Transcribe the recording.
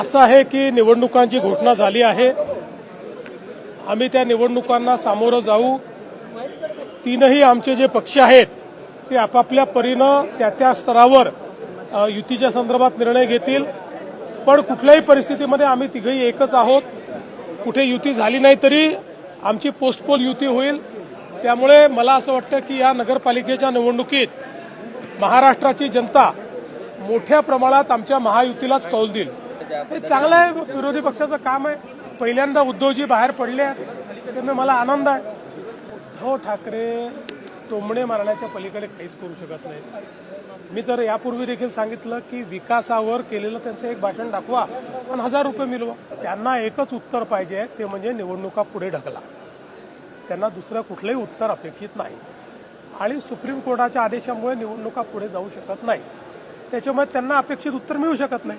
असं आहे की निवडणुकांची घोषणा झाली आहे. आम्ही त्या निवडणुकांना सामोरं जाऊ. तीनही आमचे जे पक्ष आहेत ते आपापल्या परीनं त्या त्या स्तरावर युतीच्या संदर्भात निर्णय घेतील. पण कुठल्याही परिस्थितीमध्ये आम्ही तिघही एकच आहोत. कुठे युती झाली नाही तरी आमची पोस्टपोल युती होईल. त्यामुळे मला असं वाटतं की या नगरपालिकेच्या निवडणुकीत महाराष्ट्राची जनता मोठ्या प्रमाणात आमच्या महायुतीलाच कौल देईल. हे चांगलं आहे विरोधी पक्षाचं काम आहे. पहिल्यांदा उद्धवजी बाहेर पडले आहेत. त्यामुळे मला आनंद आहे. उद्धव ठाकरे टोमणे मारण्याच्या पलीकडे काहीच करू शकत नाही. मी तर यापूर्वी देखील सांगितलं की विकासावर केलेलं त्यांचं एक भाषण दाखवा पण हजार रुपये मिळवा. त्यांना एकच उत्तर पाहिजे ते म्हणजे निवडणुका पुढे ढकला. त्यांना दुसरं कुठलंही उत्तर अपेक्षित नाही. आणि सुप्रीम कोर्टाच्या आदेशामुळे निवडणुका पुढे जाऊ शकत नाही. त्याच्यामुळे त्यांना अपेक्षित उत्तर मिळू शकत नाही.